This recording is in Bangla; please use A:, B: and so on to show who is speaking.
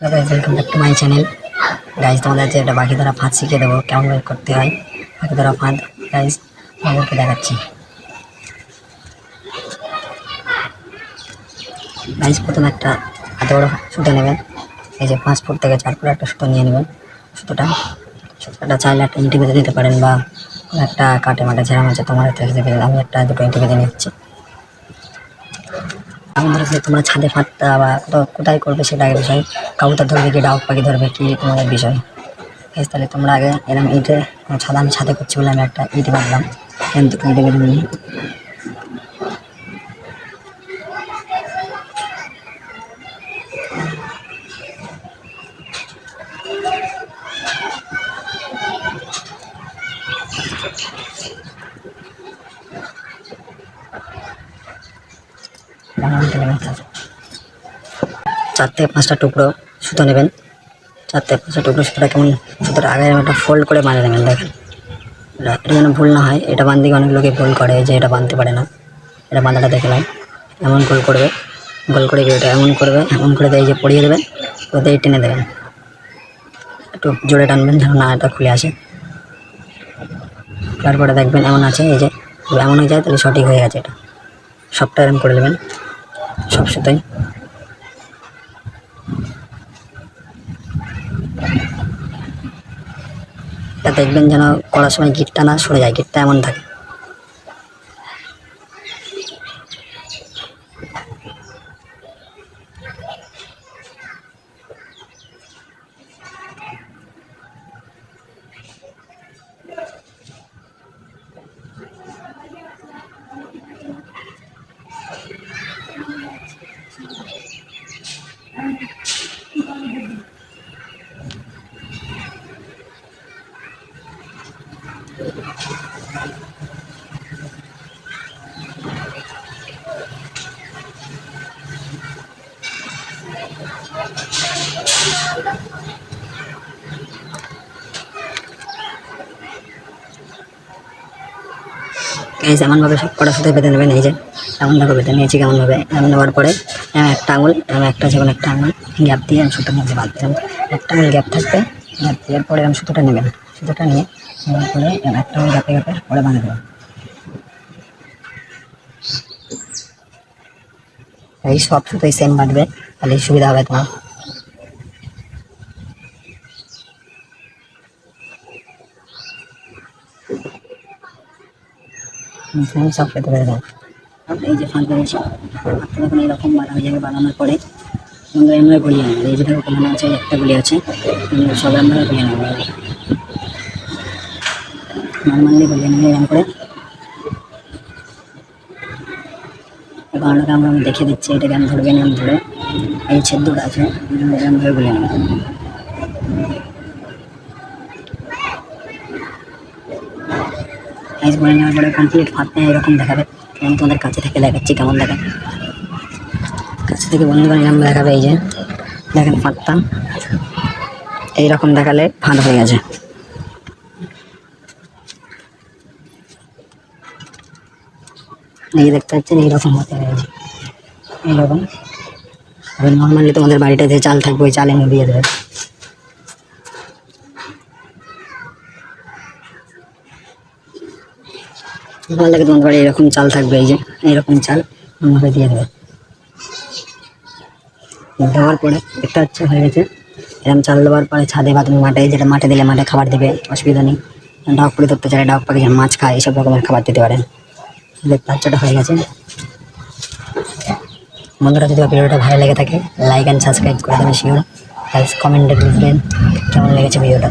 A: Welcome back to my channel guys তোমাদের যে একটা বাকি ধরা ফাঁদ শিখিয়ে দেবো। কেমন করে করতে হয় বাকি ধরা ফাঁদ? গাইজ তোমাদেরকে দেখাচ্ছি। গাইজ প্রথমে একটা এত বড় সুতো নেবেন। এই যে পাঁচ ফুট থেকে চার ফুট একটা সুতো নিয়ে নেবেন সুতোটা। সুতোটা চাইলে একটা ইঁটি বেঁধে দিতে পারেন বা একটা কাটে মাটে ঝেড়া মাছে তোমার থেকে আমি একটা দুটো ইঁটি বেঁধে নিচ্ছি। এখন ধরো যে তোমরা ছাদে ফাঁদটা বা কোথাও কোথায় করবে সেটা আগে বিষয়। কাউতা ধরবে কি, ডাউক পাখি ধরবে কি তোমাদের বিষয়। ঠিক তাহলে তোমরা আগে এরকম ইটে ছাদ আমি ছাদে করছি বলে আমি একটা ইট বাঁধলাম। কিন্তু নিই চার থেকে পাঁচটা টুকরো সুতো নেবেন। চার থেকে পাঁচটা টুকরো সুতোটা কেমন সুতোটা আগে একটা ফোল্ড করে বাঁধে নেবেন, দেখেন। এটা যেন ভুল না হয়, এটা বাঁধতে অনেক লোকে ভুল করে যে এটা বাঁধতে পারে না। এটা বাঁধাটা দেখে দেখলাম এমন গোল করবে, গোল করে এটা এমন করবে, এমন করে দিয়ে যে পড়িয়ে দেবেন ওতে টেনে দেবেন। একটু জোরে টানবেন যেন না এটা খুলে আসে। তারপরে দেখবেন এমন আছে, এই যে এমন হয়ে যায়, তাহলে সঠিক হয়ে গেছে এটা। সবটা এরম করে নেবেন। সব তাই? দেখবেন যেন করার সময় গিটটা না সরে যায় গিটটা এমন থাকে। গাইজ এমনভাবে সব কটার সাথে বেঁধে নেবেন, এই যে এমনভাবে বেঁধে নিয়েছি কেমনভাবে, এমন নেওয়ার পরে এমন একটা আঙুল এমন একটা যেমন একটা আঙুল, গ্যাপ দিয়ে আমি সুতোর মধ্যে বাঁধতাম একটা আঙুল গ্যাপ থাকবে, গ্যাপ দেওয়ার পরে আমি সুতোটা নেবেন। সুতোটা নিয়ে নেওয়ার পরে এরম একটা আঙুল গ্যাপে গ্যাপে পরে বাঁধে দেবেন এই সব সুতোই সেম বাঁধবে, তাহলে সুবিধা হবে তোমার। আমি সব পেতে পেরে দেবো এই যে যখন এরকম বানানো যাবে বানানোর পরে। আমরা আমরা গলিয়ে এই আছে একটা গুলি আছে আমরা সব আমরা গলিয়ে নেব নর্মালি গলিয়ে নেব এরকম করে কারণটা আমরা আমি দেখে দিচ্ছি এটাকে আমি ধরবে নিয়ম ধরে এই ছেদ্রটা আছে এরকম ধরে গলিয়ে নেব সাইজ করে নেওয়ার পরে কমপ্লিট ফাঁদটা এরকম দেখাবে আমি তোমাদের কাছে থেকে দেখাচ্ছি কেমন দেখাবে কাছে থেকে বন্ধ করে কেমন দেখাবে এই যে দেখেন ফাঁদটা এইরকম দেখালে ফাঁদ হয়ে গেছে এই দেখতে পাচ্ছেন এইরকম হতে গেছে এইরকম আর নর্মালি তোমাদের বাড়িতে যে চাল থাকবে, ওই চাল দিয়ে দেবে। ভালো লাগে তোমাদের বাড়ি এরকম চাল থাকবে, এই যে এইরকম চাল আমাকে দিয়ে দেবে। দেওয়ার পরে একটা হচ্ছে হয়ে গেছে, এরকম চাল দেওয়ার পরে ছাদে বা তুমি মাঠে যেটা মাঠে দিলে মাঠে খাবার দেবে, অসুবিধা নেই। ডাক পুরি ধরতে চাইলে ডাক পাখি, মাছ খায়, এইসব রকমের খাবার দিতে পারেন। হচ্ছে ওটা হয়ে গেছে। বন্ধুরা, যদি ভিডিওটা ভালো লেগে থাকে লাইক অ্যান্ড সাবস্ক্রাইব করে দেবেন শিওর কমেন্টে লিখবেন কেমন লেগেছে ভিডিওটা।